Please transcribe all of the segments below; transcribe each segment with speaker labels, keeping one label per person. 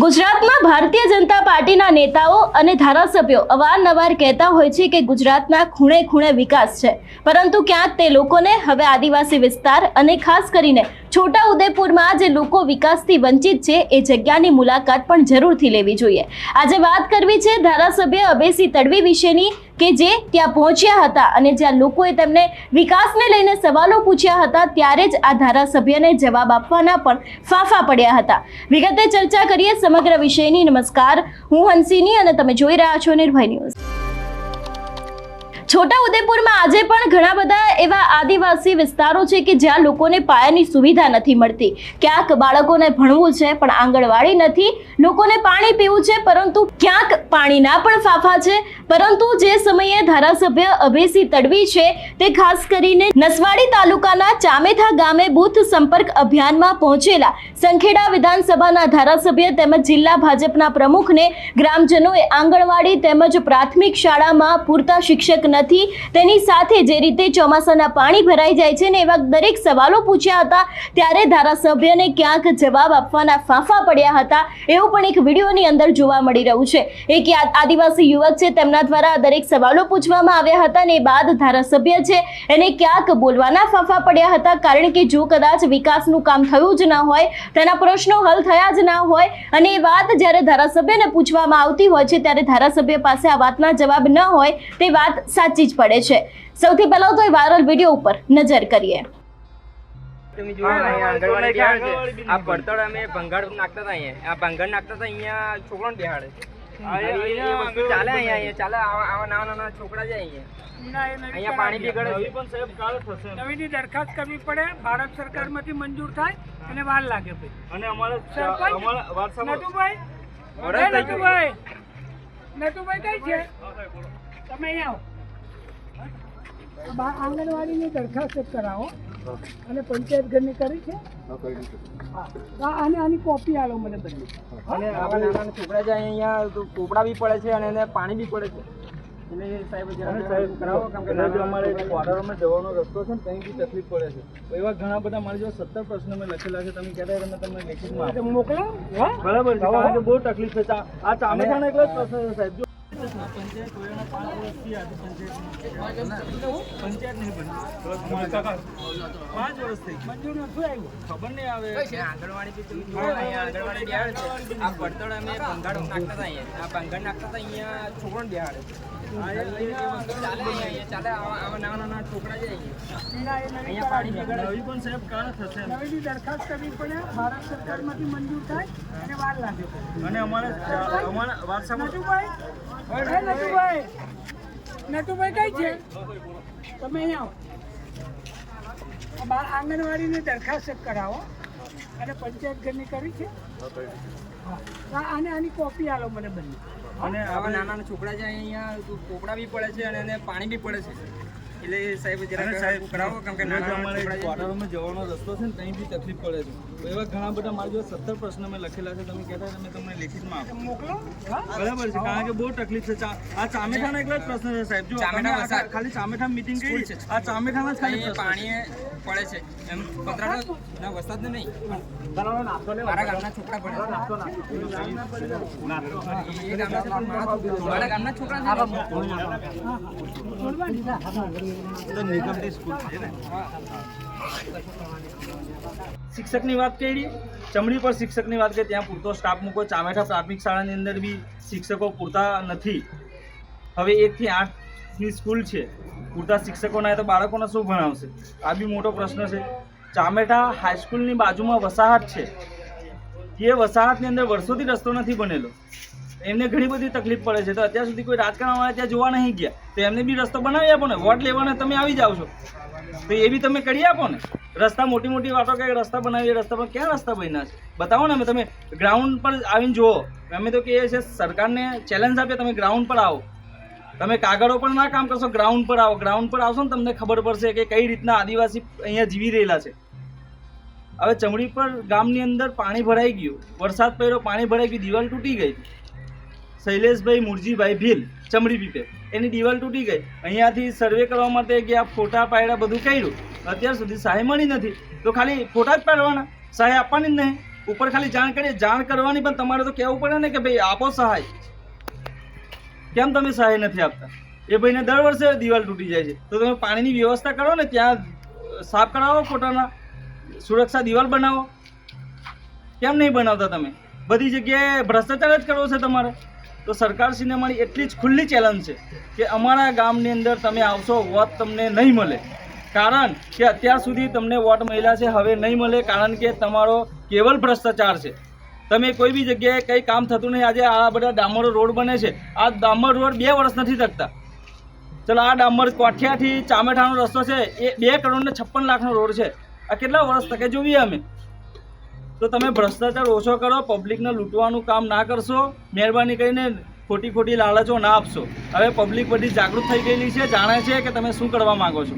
Speaker 1: ગુજરાતમાં ભારતીય જનતા પાર્ટીના નેતાઓ અને ધારાસભ્યો અવારનવાર કહેતા હોય છે કે ગુજરાતના ખૂણે ખૂણે વિકાસ છે. પરંતુ ક્યાંક તે લોકોને હવે આદિવાસી વિસ્તાર અને ખાસ કરીને છોટા ઉદેપુરમાં જે લોકો વિકાસથી વંચિત છે, એ જગ્યાની મુલાકાત પણ જરૂરથી લેવી જોઈએ. આજે વાત કરવી છે ધારાસભ્ય અભયસિંહ તડવી વિશેની કે જે ત્યાં પહોંચ્યા હતા અને જ્યાં લોકોએ તેમને વિકાસને લઈને સવાલો પૂછ્યા હતા, ત્યારે જ આ ધારાસભ્યને જવાબ આપવાના પણ ફાફા પડ્યા હતા. વિગતે ચર્ચા કરીએ સમગ્ર વિષયની. નમસ્કાર. હું હંસિની અને તમે જોઈ રહ્યા છો નિર્ભય ન્યૂઝ. છોટા ઉદેપુરમાં આજે પણ ઘણા બધા એવા આદિવાસી વિસ્તારો છે કે જ્યાં લોકોને પાયાની સુવિધા નથી મળતી. ક્યાંક બાળકોને ભણવું છે, પણ આંગણવાડી નથી. લોકોને પાણી પીવું છે, પરંતુ ક્યાંક પાણીના પણ ફાફા છે. પરંતુ જે સમયે ધારાસભ્ય અભયસિંહ તડવી છે, તે ખાસ કરીને નસવાડી તાલુકાના ચામેથા ગામે બૂથ સંપર્ક અભિયાનમાં પહોંચેલા સંખેડા વિધાનસભાના ધારાસભ્ય તેમજ જિલ્લા ભાજપના પ્રમુખને ગ્રામજનોએ આંગણવાડી તેમજ પ્રાથમિક શાળામાં પૂરતા શિક્ષક નથી. તેની સાથે જે રીતે ચોમાસાના પાણી ભરાઈ જાય છે ને એવા દરેક સવાલો પૂછ્યા હતા, ત્યારે ધારાસભ્યને ક્યાંક જવાબ આપવાના ફાંફા પડ્યા હતા. એવું પણ એક વિડીયોની અંદર જોવા મળી રહ્યું છે. એક આદિવાસી યુવક છે, તેમના દ્વારા દરેક સવાલો પૂછવામાં આવ્યા હતા ને બાદ ધારાસભ્ય છે, એને ક્યાંક બોલવાના ફાંફા પડ્યા હતા. કારણ કે જો કદાચ વિકાસનું કામ થયું જ ના હોય, તેના પ્રશ્નો હલ થયા જ ના હોય અને એ વાત જ્યારે ધારાસભ્યને પૂછવામાં આવતી હોય છે, ત્યારે ધારાસભ્ય પાસે આ વાતના જવાબ ન હોય, તે વાત સાચી જ પડે છે. સૌથી પહેલા તો એ વાયરલ વીડિયો ઉપર નજર કરીએ.
Speaker 2: તમે જોયું ને અહીંયા આંગણવાડી બિહાડ છે. આ પડતળ અમે નાખતા હતા અહીંયા. આ ભંગાર નાખતા હતા અહીંયા છોકરાને બિહાડે એ એ ચાલે અહીંયા અહીંયા ચાલે આવા આવા નાના નાના છોકરા છે અહીંયા. અહીંયા પાણી
Speaker 3: નવીની દરખાસ્ત કરવી પડે ભારત સરકારમાંથી મંજૂર થાય અને વાર લાગે ભાઈ.
Speaker 4: અને અમારે
Speaker 3: સરપંચ?
Speaker 4: અમારા વારસામાં
Speaker 3: નટુભાઈ. નટુભાઈ નટુભાઈ કઈ છે? તમે અહીંયા આવો. આંગણવાડીની દરખાસ્ત કરાવો. અને પંચાયત ઘરની કરી છે. અને આની કોપી આલો મને બધી
Speaker 2: અને આવા નાના છોકરા જાય અહીંયા કોપડા બી પડે છે અને એને પાણી બી પડે છે. એટલે સાહેબ
Speaker 4: અને સાહેબ
Speaker 2: કરાવો કેમ કે
Speaker 4: અમારે
Speaker 2: નાના
Speaker 4: જવાનો રસ્તો છે ને ત્યાં બી તકલીફ પડે છે. તો એવા ઘણા બધા મારી જો સત્તર પ્રશ્નો મેં લખેલા છે તમે કહેતા હતા તમને લેખિતમાં
Speaker 3: એટલે મોકલો
Speaker 4: બરાબર કારણ બહુ તકલીફ છે. આ ચામે એકલા જ પ્રશ્ન છે સાહેબ. ખબર નહીં આવે
Speaker 2: આંગણવાડી આ પડતળ અમે ભંગાર નાખતા અહીંયા આ ભંગાર નાખતા હતા અહીંયા છોકરાને બિહાડે આવા નાના નાના છોકરા છે અહીંયા પાણી
Speaker 4: પણ થશે
Speaker 3: મંજૂર થાય અને
Speaker 4: અને અમારે અમારા વારસામાં
Speaker 3: એ નટુભાઈ કઈ છે? તમે અહીંયા આવો. આ બા- આંગણવાડીની દરખાસ્ત કરાવો. અને પંચાયત કરી છે. હા. આ- આને કોપી આલો મને બંને.
Speaker 2: અને આવા નાના છોકરા છે, અહીંયા તો બી પડે છે અને એને પાણી બી પડે છે. એટલે સાહેબ જરા
Speaker 4: સાહેબ
Speaker 2: કરાવો કેમ કે નાના નાના
Speaker 4: અમારે ક્વાર્ટરમાં જવાનો રસ્તો છે ને ત્યાં બી તકલીફ પડે છે. તો એવા ઘણા બધા મારી જોડે સત્તર પ્રશ્ન મેં લખેલા છે તમે કહેતા તમે તમને લેખિતમાં આપો.
Speaker 3: મોકલો.
Speaker 4: બરાબર છે કારણ કે બહુ તકલીફ છે. આ ચામેઠાના એકલા જ પ્રશ્ન છે સાહેબ. જો
Speaker 2: ચામેઠા.
Speaker 4: ખાલી ચામેઠા મીટિંગ કરી
Speaker 2: છે.
Speaker 4: આ ચામેઠાના જ ખાલી
Speaker 2: પાણી પડે છે. એમ પતરાનો ના વરસાદ નહીં મારા ગામના છોકરા પડે મારા ગામના છોકરા
Speaker 4: શિક્ષકની વાત કરી, ચમડી પર શિક્ષકની વાત કરી, ત્યાં પૂરતો સ્ટાફ મૂકો, ચામેઠા પ્રાથમિક શાળાની અંદર બી શિક્ષકો પૂરતા નથી. હવે એકથી આઠની સ્કૂલ છે, પૂરતા શિક્ષકો ના તો બાળકોને શું ભણાવશે? આ બી મોટો પ્રશ્ન છે. ચામેઠા હાઈસ્કૂલની બાજુમાં વસાહત છે. એ વસાહતની અંદર વર્ષોથી રસ્તો નથી બનેલો. એમને ઘણી બધી તકલીફ પડે છે. તો અત્યાર સુધી કોઈ રાજકારણવાળા ત્યાં જોવા નહીં ગયા. તો એમને બી રસ્તો બનાવી આપો ને. વોટ લેવાને તમે આવી જાઓ છો. તો એ બી તમે કરી આપો ને. રસ્તા મોટી મોટી વાતો કે રસ્તા બનાવીએ, રસ્તા પર ક્યાં રસ્તા બન્યા છે? બતાવો ને અમે તમે ગ્રાઉન્ડ પર આવીને જુઓ. અમે તો કહીએ છીએ સરકારને ચેલેન્જ આપીએ, તમે ગ્રાઉન્ડ પર આવો. તમે કાગળો પર ના કામ કરશો ગ્રાઉન્ડ પર આવો. ગ્રાઉન્ડ પર આવશો ને તમને ખબર પડશે કે કઈ રીતના આદિવાસી અહીંયા જીવી રહેલા છે. હવે ચમડી પર ગામની અંદર પાણી ભરાઈ ગયું. વરસાદ પડ્યો, પાણી ભરાઈ ગયું, દિવાલ તૂટી ગઈ. શૈલેષભાઈ મુરજીભાઈ ભીલ ચમડી પીપે. એની દિવાલ તૂટી ગઈ. અહીંયાથી સર્વે કરવા માટે ગયા, ફોટા પાડ્યા, બધું કર્યું. અત્યાર સુધી સહાય મળી નથી. તો ખાલી ફોટા જ પાડવાના. સહાય આપવાની જ નહીં. ઉપર ખાલી જાણ કરીએ. જાણ કરવાની પણ તમારે તો કહેવું પડે ને કે ભાઈ આપો સહાય. કેમ તમે સહાય નથી આપતા? એ ભાઈને દર વર્ષે દિવાલ તૂટી જાય છે. તો તમે પાણીની વ્યવસ્થા કરો ને ત્યાં સાફ કરાવો ખોટાના સુરક્ષા દિવાલ બનાવો. કેમ નહીં બનાવતા તમે? બધી જગ્યાએ ભ્રષ્ટાચાર જ કરવો છે તમારે. તો સરકારશ્રીને મારી એટલી જ ખુલ્લી ચેલેન્જ છે કે અમારા ગામની અંદર તમે આવશો, વોટ તમને નહીં મળે. કારણ કે અત્યાર સુધી તમને વોટ મળ્યા છે, હવે નહીં મળે કારણ કે તમારો કેવલ ભ્રષ્ટાચાર છે. તમે કોઈ બી જગ્યાએ કંઈ કામ થતું નહીં, આજે આ બધા ડામરો રોડ બને છે. આ ડામર રોડ બે વર્ષ નથી થકતા. ચલો, આ ડામર કોઠિયાથી ચામેઠાનો રસ્તો છે, એ બે કરોડ ને છપ્પન લાખનો રોડ છે. આ કેટલા વર્ષ તકે જોઈએ અમે. તો તમે ભ્રષ્ટાચાર ઓછો કરો પબ્લિકને લૂંટવાનું કામ ના કરશો, મહેરબાની કરીને ખોટી ખોટી લાલચો ના આપશો. હવે પબ્લિક બધી જાગૃત થઈ ગયેલી છે, જાણે છે કે તમે શું કરવા માંગો છો?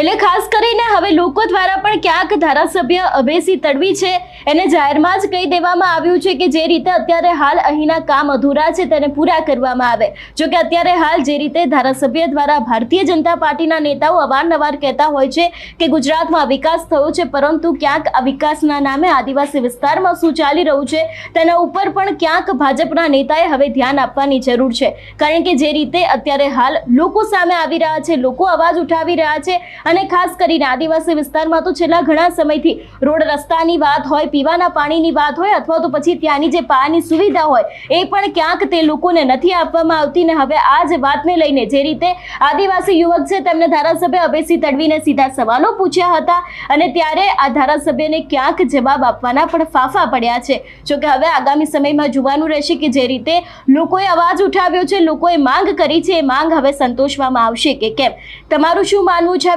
Speaker 1: એટલે ખાસ કરીને હવે લોકો દ્વારા પણ ક્યાંક ધારાસભ્ય અભેસી તડવી છે. એને જાહેરમાં જ કહી દેવામાં આવ્યું છે કે જે રીતે અત્યારે હાલ અહીંના કામ અધૂરા છે તેને પૂરા કરવામાં આવે. જો કે અત્યારે હાલ જે રીતે ધારાસભ્ય દ્વારા ભારતીય જનતા પાર્ટીના નેતાઓ અવારનવાર કહેતા હોય છે કે ગુજરાતમાં વિકાસ થયો છે, પરંતુ ક્યાંક આ વિકાસના નામે આદિવાસી વિસ્તારમાં શું ચાલી રહ્યું છે તેના ઉપર પણ ક્યાંક ભાજપના નેતાએ હવે ધ્યાન આપવાની જરૂર છે. કારણ કે જે રીતે અત્યારે હાલ લોકો સામે આવી રહ્યા છે, લોકો અવાજ ઉઠાવી રહ્યા છે અને ખાસ કરીને આદિવાસી વિસ્તારમાં તો છેલ્લા ઘણા સમયથી રોડ રસ્તાની વાત હોય, પીવાના પાણીની વાત હોય અથવા તો પછી ત્યાંની જે પાયાની સુવિધા હોય, એ પણ ક્યાંક તે લોકોને નથી આપવામાં આવતી ને હવે આ જ વાતને લઈને જે રીતે આદિવાસી યુવક છે તેમને ધારાસભ્ય અભયસિંહ તડવીને સીધા સવાલો પૂછ્યા હતા અને ત્યારે આ ધારાસભ્યને ક્યાંક જવાબ આપવાના પણ ફાફા પડ્યા છે. જોકે હવે આગામી સમયમાં જોવાનું રહેશે કે જે રીતે લોકોએ અવાજ ઉઠાવ્યો છે, લોકોએ માંગ કરી છે, એ માંગ હવે સંતોષવામાં આવશે કે કેમ? તમારું શું માનવું છે આ